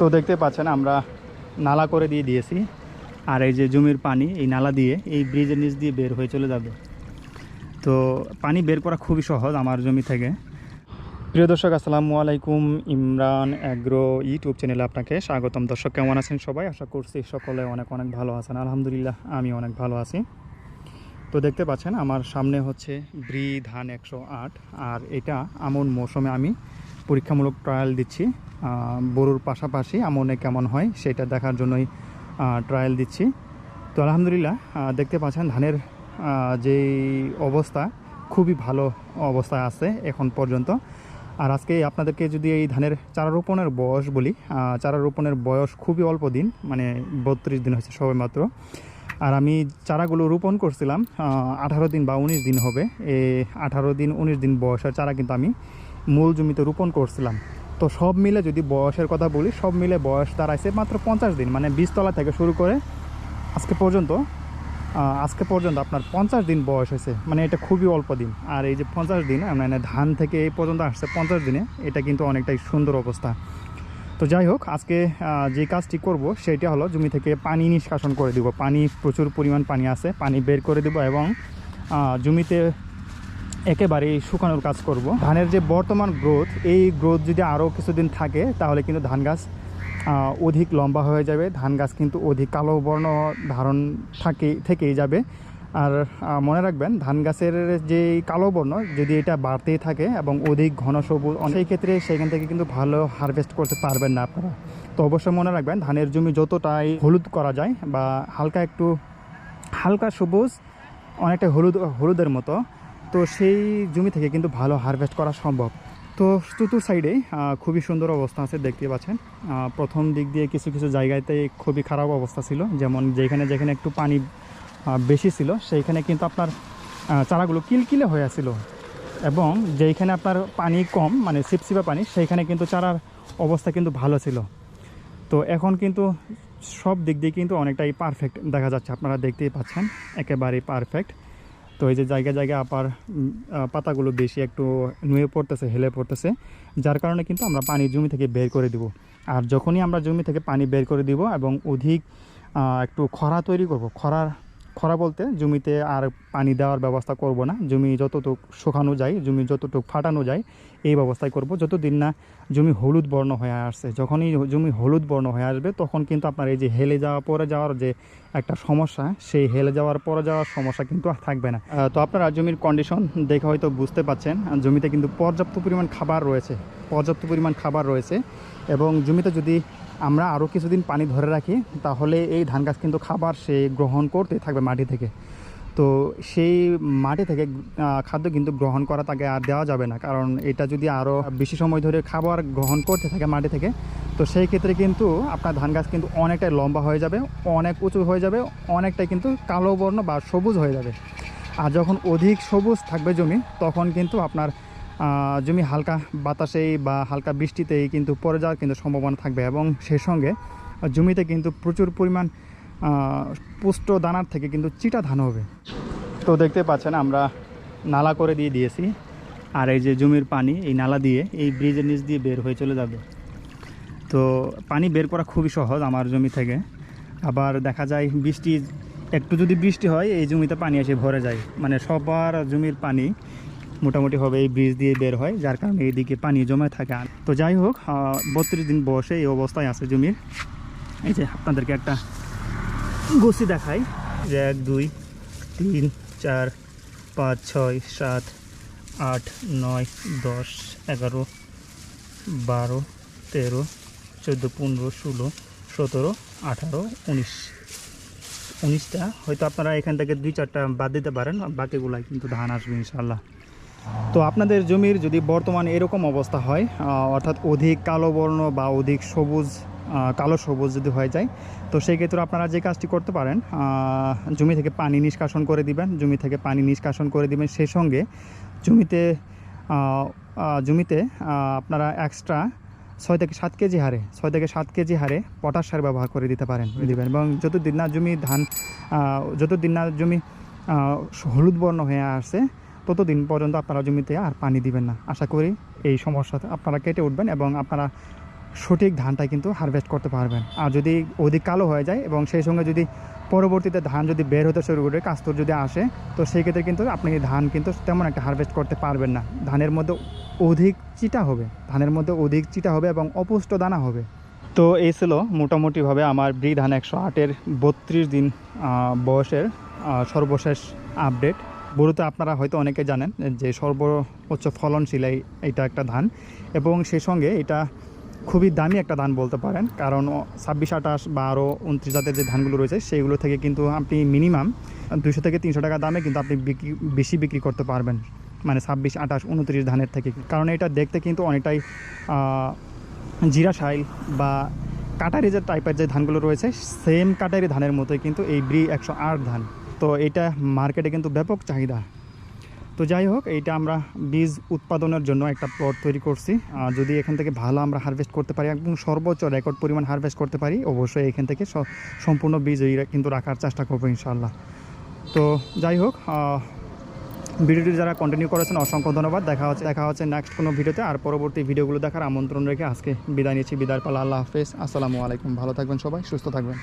তো দেখতে পাচ্ছেন, আমরা নালা করে দিয়ে দিয়েছি। আর এই যে জমির পানি, এই নালা দিয়ে, এই ব্রিজের নিচ দিয়ে বের হয়ে চলে যাবে। তো পানি বের করা খুবই সহজ আমার জমি থেকে। প্রিয় দর্শক, আসসালামু আলাইকুম, ইমরান অ্যাগ্রো ইউটিউব চ্যানেলে আপনাকে স্বাগতম। দর্শক, কেমন আছেন সবাই? আশা করছি সকলে অনেক অনেক ভালো আছেন। আলহামদুলিল্লাহ, আমি অনেক ভালো আছি। তো দেখতে পাচ্ছেন, আমার সামনে হচ্ছে ব্রি ধান একশো আট, আর এটা আমন মৌসুমে আমি পরীক্ষামূলক ট্রায়াল দিচ্ছি। বড়ুর পাশাপাশি আমনে কেমন হয় সেটা দেখার জন্যই ট্রায়াল দিচ্ছি। তো আলহামদুলিল্লাহ দেখতে পাচ্ছেন ধানের যেই অবস্থা খুবই ভালো অবস্থায় আছে এখন পর্যন্ত। আর আজকে আপনাদেরকে যদি এই ধানের চারা রোপণের বয়স বলি চারা রোপণের বয়স খুবই অল্প দিন মানে বত্রিশ দিন হয়েছে সবে মাত্র। আর আমি চারাগুলো রোপণ করছিলাম আঠারো দিন বা উনিশ দিন হবে। এই আঠারো দিন, উনিশ দিন বয়সের চারা কিন্তু আমি মূল জমিতে রোপণ করছিলাম। তো সব মিলে যদি বয়সের কথা বলি, সব মিলে বয়স দাঁড়াইছে মাত্র পঞ্চাশ দিন মানে বীজতলা থেকে শুরু করে আজকে পর্যন্ত আজকে পর্যন্ত আপনার পঞ্চাশ দিন বয়স হয়েছে। মানে এটা খুবই অল্প দিন। আর এই যে পঞ্চাশ দিন মানে ধান থেকে এই পর্যন্ত আসছে পঞ্চাশ দিনে, এটা কিন্তু অনেকটাই সুন্দর অবস্থা। তো যাই হোক, আজকে যে কাজটি করব, সেটা হলো জমি থেকে পানি নিষ্কাশন করে দিব। পানি প্রচুর পরিমাণ পানি আছে, পানি বের করে দেব এবং জমিতে একেবারে শুকানোর কাজ করব। ধানের যে বর্তমান গ্রোথ, এই গ্রোথ যদি আরও কিছুদিন থাকে, তাহলে কিন্তু ধান গাছ অধিক লম্বা হয়ে যাবে। ধান গাছ কিন্তু অধিক কালো বর্ণ ধারণ থাকে, থেকেই যাবে। আর মনে রাখবেন, ধান গাছের যে কালো বর্ণ, যদি এটা বাড়তেই থাকে এবং অধিক ঘন সবুজ সেই ক্ষেত্রে সেখান থেকে কিন্তু ভালো হারভেস্ট করতে পারবেন না আপনারা। তো অবশ্যই মনে রাখবেন, ধানের জমি যতটাই হলুদ করা যায় বা হালকা একটু হালকা সবুজ, অনেকটা হলুদ, হলুদের মতো তো সেই জমি থেকে কিন্তু ভালো হারভেস্ট করা সম্ভব। তো চতুর সাইডে খুবই সুন্দর অবস্থা আছে, দেখতে পাচ্ছেন। প্রথম দিক দিয়ে কিছু কিছু জায়গাতে খুবই খারাপ অবস্থা ছিল। যেমন যেখানে যেখানে একটু পানি বেশি ছিল, সেইখানে কিন্তু আপনার চারাগুলো কিলকিলে হয়ে ছিল এবং যেইখানে আপনার পানি কম মানে সিপসিপা পানি, সেইখানে কিন্তু চারার অবস্থা কিন্তু ভালো ছিল। তো এখন কিন্তু সব দিক দিয়ে কিন্তু অনেকটাই পারফেক্ট দেখা যাচ্ছে, আপনারা দেখতেই পাচ্ছেন। একেবারেই পারফেক্ট তো এই যে জায়গায় জায়গায় আপার পাতাগুলো বেশি একটু নুয়ে পড়তেছে, হেলে পড়তেছে, যার কারণে কিন্তু আমরা পানি জমি থেকে বের করে দিব। আর যখনই আমরা জমি থেকে পানি বের করে দিব এবং অধিক একটু খরা তৈরি করব, খরার খরা বলতে জমিতে আর পানি দেওয়ার ব্যবস্থা করব না। জমি যতটুক শুকানো যায়, জমি যতটুক ফাটানো যায়, এই ব্যবস্থাই করব। যতদিন না জমি হলুদ বর্ণ হয়ে আসছে, যখনই জমি হলুদ বর্ণ হয়ে আসবে, তখন কিন্তু আপনার এই যে হেলে যাওয়া পরে যাওয়ার যে একটা সমস্যা, সেই হেলে যাওয়ার পরে যাওয়ার সমস্যা কিন্তু আর থাকবে না। তো আপনারা জমির কন্ডিশন দেখে হয়তো বুঝতে পাচ্ছেন, জমিতে কিন্তু পর্যাপ্ত পরিমাণ খাবার রয়েছে, পর্যাপ্ত পরিমাণ খাবার রয়েছে এবং জমিতে যদি আমরা আরও কিছুদিন পানি ধরে রাখি, তাহলে এই ধান গাছ কিন্তু খাবার সে গ্রহণ করতে থাকবে মাটি থেকে। তো সেই মাটি থেকে খাদ্য কিন্তু গ্রহণ করা তাকে আর দেওয়া যাবে না, কারণ এটা যদি আরও বেশি সময় ধরে খাবার গ্রহণ করতে থাকে মাটি থেকে, তো সেই ক্ষেত্রে কিন্তু আপনার ধান গাছ কিন্তু অনেকটাই লম্বা হয়ে যাবে, অনেক উঁচু হয়ে যাবে, অনেকটাই কিন্তু কালো বর্ণ বা সবুজ হয়ে যাবে। আর যখন অধিক সবুজ থাকবে জমি, তখন কিন্তু আপনার জমি হালকা বাতাসেই বা হালকা বৃষ্টিতেই কিন্তু পড়ে যাওয়ার কিন্তু সম্ভাবনা থাকবে এবং সেই সঙ্গে জমিতে কিন্তু প্রচুর পরিমাণ পুষ্ট দানার থেকে কিন্তু চিটা ধান হবে। তো দেখতে পাচ্ছেন আমরা নালা করে দিয়ে দিয়েছি। আর এই যে জমির পানি, এই নালা দিয়ে, এই ব্রিজের নিচ দিয়ে বের হয়ে চলে যাবে। তো পানি বের করা খুবই সহজ আমার জমি থেকে। আবার দেখা যায় বৃষ্টি, একটু যদি বৃষ্টি হয়, এই জমিতে পানি এসে ভরে যায়। মানে সবার জমির পানি মোটামুটি হবে এই ব্রিজ দিয়ে বের হয়, যার কারণে এইদিকে পানি জমে থাকে। আর তো যাই হোক বত্রিশ দিন বসে এই অবস্থায় আছে জমির। এই যে আপনাদেরকে একটা গুছি দেখাই। যে এক, দুই, তিন, চার, পাঁচ, ছয়, সাত, আট, নয়, দশ, এগারো, বারো, তেরো, চোদ্দ, পনেরো, ষোলো, সতেরো, আঠারো, উনিশ। উনিশটা হয়তো আপনারা এখান থেকে দুই, চারটা বাদ দিতে পারেন, বাকিগুলাই কিন্তু ধান আসবে ইনশাল্লাহ তো আপনাদের জমির যদি বর্তমানে এরকম অবস্থা হয় অর্থাৎ অধিক কালো বর্ণ বা অধিক সবুজ কালো সবুজ যদি হয়ে যায়, তো সেই ক্ষেত্রে আপনারা যে কাজটি করতে পারেন জমি থেকে পানি নিষ্কাশন করে দিবেন, জমি থেকে পানি নিষ্কাশন করে দিবেন, সেই সঙ্গে জমিতে জমিতে আপনারা এক্সট্রা ছয় থেকে সাত কেজি হারে, ছয় থেকে সাত কেজি হারে পটাশ সার ব্যবহার করে দিতে পারেন, দিবেন। এবং যতদিন না জমি ধান যতদিন না জমি হলুদ বর্ণ হয়ে আসছে ততদিন পর্যন্ত আপনারা জমিতে আর পানি দিবেন না। আশা করি এই সমস্যা আপনারা কেটে উঠবেন এবং আপনারা সঠিক ধানটা কিন্তু হারভেস্ট করতে পারবেন। আর যদি অধিক কালো হয়ে যায় এবং সেই সঙ্গে যদি পরবর্তীতে ধান যদি বের হতে শুরু করে কাস্তর যদি আসে, তো সেই ক্ষেত্রে কিন্তু আপনি ধান কিন্তু তেমন একটা হারভেস্ট করতে পারবেন না। ধানের মধ্যে অধিক চিটা হবে, ধানের মধ্যে অধিক চিটা হবে এবং অপুষ্ট দানা হবে। তো এই ছিল মোটামুটিভাবে আমার ব্রি ধান একশো আটের বত্রিশ দিন বয়সের সর্বশেষ আপডেট বড়তে আপনারা হয়তো অনেকে জানেন যে সর্বোচ্চ ফলনশীল এইটা একটা ধান এবং সেই সঙ্গে এটা খুবই দামি একটা ধান বলতে পারেন। কারণ ছাব্বিশ, আঠাশ বা আরও উনত্রিশ জাতের যে ধানগুলো রয়েছে, সেইগুলো থেকে কিন্তু আপনি মিনিমাম দুশো থেকে তিনশো টাকা দামে কিন্তু আপনি বিক্রি বেশি বিক্রি করতে পারবেন। মানে ছাব্বিশ, আঠাশ, উনত্রিশ ধানের থেকে। কারণ এটা দেখতে কিন্তু অনেকটাই জিরা সাইল বা কাটারি যে টাইপের যে ধানগুলো রয়েছে সেম কাটারি ধানের মতোই কিন্তু এই ব্রি একশো আট ধান। তো এটা মার্কেটে কিন্তু ব্যাপক চাহিদা। তো যাই হোক, এইটা আমরা বীজ উৎপাদনের জন্য একটা প্লট তৈরি করছি। যদি এখান থেকে ভালো আমরা হারভেস্ট করতে পারি এবং সর্বোচ্চ রেকর্ড পরিমাণ হারভেস্ট করতে পারি, অবশ্যই এখান থেকে সম্পূর্ণ বীজ কিন্তু রাখার চেষ্টা করব ইনশাল্লাহ তো যাই হোক ভিডিওটি যারা কন্টিনিউ করেছেন, অসংখ্য ধন্যবাদ। দেখা হচ্ছে দেখা হচ্ছে নেক্সট কোনো ভিডিওতে। আর পরবর্তী ভিডিওগুলো দেখার আমন্ত্রণ রেখে আজকে বিদায় নিচ্ছি। বিদায় পালা, আল্লাহ হাফেজ। আসসালামু আলাইকুম। ভালো থাকবেন সবাই, সুস্থ থাকবেন।